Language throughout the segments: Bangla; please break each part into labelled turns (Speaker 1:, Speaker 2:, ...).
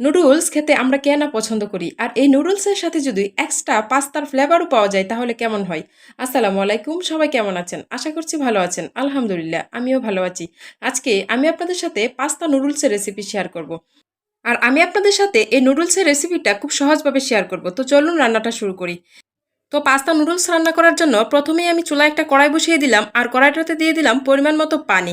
Speaker 1: নুডলস খেতে আমরা কে না পছন্দ করি? আর এই নুডলসের সাথে যদি এক্সট্রা পাস্তার ফ্লেভারও পাওয়া যায়, তাহলে কেমন হয়? আসসালামু আলাইকুম, সবাই কেমন আছেন? আশা করছি ভালো আছেন। আলহামদুলিল্লাহ, আমিও ভালো আছি। আজকে আমি আপনাদের সাথে পাস্তা নুডলসের রেসিপি শেয়ার করব। আর আমি আপনাদের সাথে এই নুডলসের রেসিপিটা খুব সহজভাবে শেয়ার করব। তো চলুন রান্নাটা শুরু করি। তো পাস্তা নুডলস রান্না করার জন্য প্রথমেই আমি চুলায় একটা কড়াই বসিয়ে দিলাম আর কড়াইটাতে দিয়ে দিলাম পরিমাণ মতো পানি।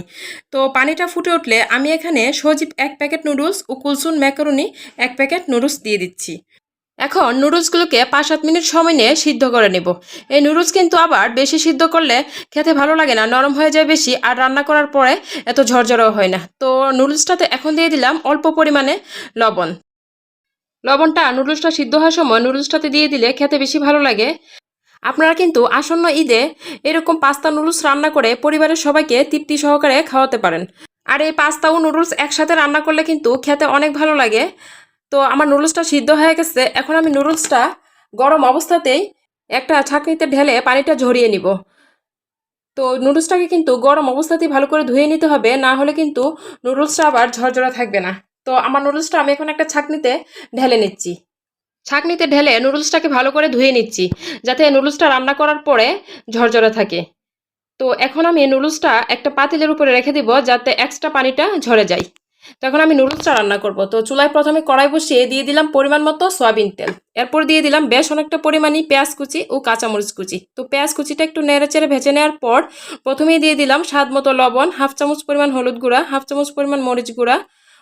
Speaker 1: তো পানিটা ফুটে উঠলে আমি এখানে সজীব এক প্যাকেট নুডলস ও কুলসুন ম্যাকারনি এক প্যাকেট নুডলস দিয়ে দিচ্ছি। এখন নুডলসগুলোকে পাঁচ সাত মিনিট সময় নিয়ে সিদ্ধ করে নেব। এই নুডলস কিন্তু আবার বেশি সিদ্ধ করলে খেতে ভালো লাগে না, নরম হয়ে যায় বেশি আর রান্না করার পরে এত ঝরঝরও হয় না। তো নুডলসটাতে এখন দিয়ে দিলাম অল্প পরিমাণে লবণ। লবণটা নুডলসটা সিদ্ধ হওয়ার সময় নুডলসটাতে দিয়ে দিলে খেতে বেশি ভালো লাগে। আপনারা কিন্তু আসন্ন ঈদে এরকম পাস্তা নুডলস রান্না করে পরিবারের সবাইকে তৃপ্তি সহকারে খাওয়াতে পারেন। আর এই পাস্তা ও নুডলস একসাথে রান্না করলে কিন্তু খেতে অনেক ভালো লাগে। তো আমার নুডলসটা সিদ্ধ হয়ে গেছে, এখন আমি নুডলসটা গরম অবস্থাতেই একটা ছাঁকনিতে ঢেলে পানিটা ঝরিয়ে নিব। তো নুডলসটাকে কিন্তু গরম অবস্থাতেই ভালো করে ধুয়ে নিতে হবে, না হলে কিন্তু নুডলসটা আবার ঝরঝরা থাকবে না। তো আমার নুডলসটা আমি এখন একটা ছাঁকনিতে ঢেলে নিচ্ছি। ছাঁকনিতে ঢেলে নুডলসটাকে ভালো করে ধুয়ে নিচ্ছি, যাতে নুডলসটা রান্না করার পরে ঝরঝরে থাকে। তো এখন আমি নুডলসটা একটা পাতিলের উপরে রেখে দিব, যাতে এক্সট্রা পানিটা ঝরে যায়। তো এখন আমি নুডলসটা রান্না করব। তো চুলায় প্রথমে কড়াই বসিয়ে দিয়ে দিলাম পরিমাণ মতো সয়াবিন তেল। এরপর দিয়ে দিলাম বেশ অনেকটা পরিমাণই পেঁয়াজ কুচি ও কাঁচামরিচ কুচি। তো পেঁয়াজ কুচিটা একটু নেড়ে চেড়ে ভেজে নেওয়ার পর প্রথমেই দিয়ে দিলাম স্বাদ মতো লবণ, হাফ চামচ পরিমাণ হলুদ গুঁড়া, হাফ চামচ পরিমাণ মরিচ গুঁড়া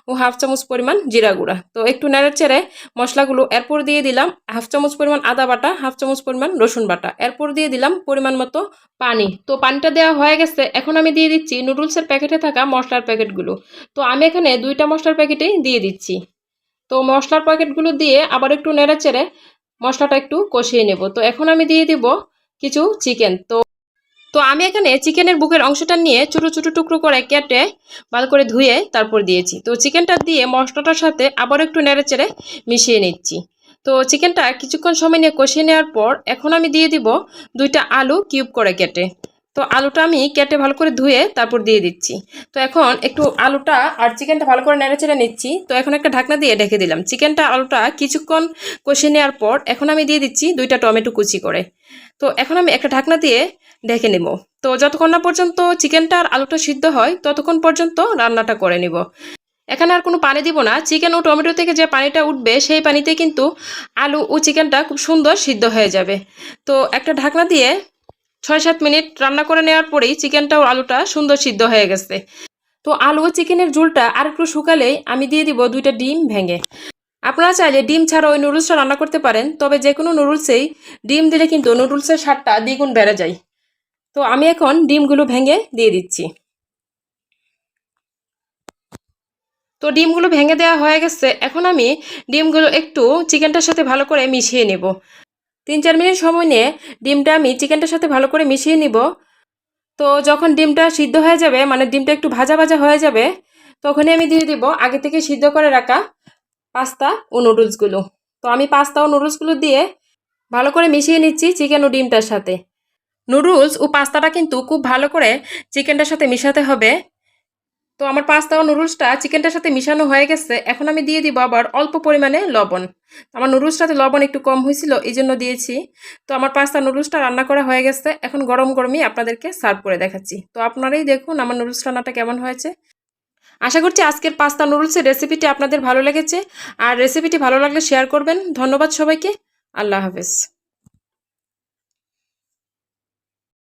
Speaker 1: ও হাফ চামচ পরিমাণ জিরা গুঁড়া। তো একটু নেড়ে চেড়ে মশলাগুলো এরপর দিয়ে দিলাম হাফ চামচ পরিমাণ আদা বাটা, হাফ চামচ পরিমাণ রসুন বাটা। এরপর দিয়ে দিলাম পরিমাণ মতো পানি। তো পানিটা দেওয়া হয়ে গেছে, এখন আমি দিয়ে দিচ্ছি নুডলসের প্যাকেটে থাকা মশলার প্যাকেটগুলো। তো আমি এখানে দুইটা মশলার প্যাকেটেই দিয়ে দিচ্ছি। তো মশলার প্যাকেটগুলো দিয়ে আবার একটু নেড়ে চেড়ে মশলাটা একটু কষিয়ে নেব। তো এখন আমি দিয়ে দিব কিছু চিকেন। তো তো আমি এখানে চিকেনের বুকের অংশটা নিয়ে ছোটো ছোটো টুকরো করে কেটে ভালো করে ধুয়ে তারপর দিয়েছি। তো চিকেনটা দিয়ে মশলাটার সাথে আবার একটু নেড়ে চেড়ে মিশিয়ে নিচ্ছি। তো চিকেনটা কিছুক্ষণ সময় নিয়ে কষিয়ে নেওয়ার পর এখন আমি দিয়ে দিব দুইটা আলু কিউব করে কেটে। তো আলুটা আমি কেটে ভালো করে ধুয়ে তারপর দিয়ে দিচ্ছি। তো এখন একটু আলুটা আর চিকেনটা ভালো করে নেড়ে চেড়ে নিচ্ছি। তো এখন একটা ঢাকনা দিয়ে ঢেকে দিলাম। চিকেনটা আলুটা কিছুক্ষণ কষিয়ে নেওয়ার পর এখন আমি দিয়ে দিচ্ছি দুইটা টমেটো কুচি করে। তো এখন আমি একটা ঢাকনা দিয়ে ঢেকে নেব। তো যতক্ষণ না পর্যন্ত চিকেনটা আর আলুটা সিদ্ধ হয়, ততক্ষণ পর্যন্ত রান্নাটা করে নিব। এখানে আর কোনো পানি দিব না। চিকেন ও টমেটো থেকে যে পানিটা উঠবে, সেই পানিতে কিন্তু আলু ও চিকেনটা খুব সুন্দর সিদ্ধ হয়ে যাবে। তো একটা ঢাকনা দিয়ে ছয় সাত মিনিট রান্না করে নেওয়ার পরেই চিকেনটা ও আলুটা সুন্দর সিদ্ধ হয়ে গেছে। তো আলু ও চিকেনের ঝুলটা আর একটু শুকালেই আমি দিয়ে দিব দুইটা ডিম ভেঙে। আপনারা চাইলে ডিম ছাড়া ওই নুডলসটা রান্না করতে পারেন, তবে যে কোনো নুডলসেই ডিম দিলে কিন্তু নুডলসের স্বাদটা দ্বিগুণ বেড়ে যায়। তো আমি এখন ডিমগুলো ভেঙে দিয়ে দিচ্ছি। তো ডিমগুলো ভেঙে দেওয়া হয়ে গেছে, এখন আমি ডিমগুলো একটু চিকেনটার সাথে ভালো করে মিশিয়ে নেব। তিন চার মিনিট সময় নিয়ে ডিমটা আমি চিকেনটার সাথে ভালো করে মিশিয়ে নিব। তো যখন ডিমটা সিদ্ধ হয়ে যাবে মানে ডিমটা একটু ভাজা ভাজা হয়ে যাবে, তখনই আমি দিয়ে দিব আগে থেকে সিদ্ধ করে রাখা পাস্তা ও নুডলসগুলো। তো আমি পাস্তা ও নুডলসগুলো দিয়ে ভালো করে মিশিয়ে নিচ্ছি চিকেন ও ডিমটার সাথে। নুডলস ও পাস্তাটা কিন্তু খুব ভালো করে চিকেনটার সাথে মিশাতে হবে। তো আমার পাস্তা ও নুডলসটা চিকেনটার সাথে মিশানো হয়ে গেছে। এখন আমি দিয়ে দিব আবার অল্প পরিমাণে লবণ। আমার নুডলসটাতে লবণ একটু কম হয়েছিল এই জন্য দিয়েছি। তো আমার পাস্তা নুডলসটা রান্না করা হয়ে গেছে। এখন গরম গরমই আপনাদেরকে সার্ভ করে দেখাচ্ছি। তো আপনারাই দেখুন আমার নুডলস রান্নাটা কেমন হয়েছে। আশা করছি আজকের পাস্তা নুডলসের রেসিপিটি আপনাদের ভালো লেগেছে। আর রেসিপিটি ভালো লাগলে শেয়ার করবেন। ধন্যবাদ সবাইকে। আল্লাহ হাফেজ।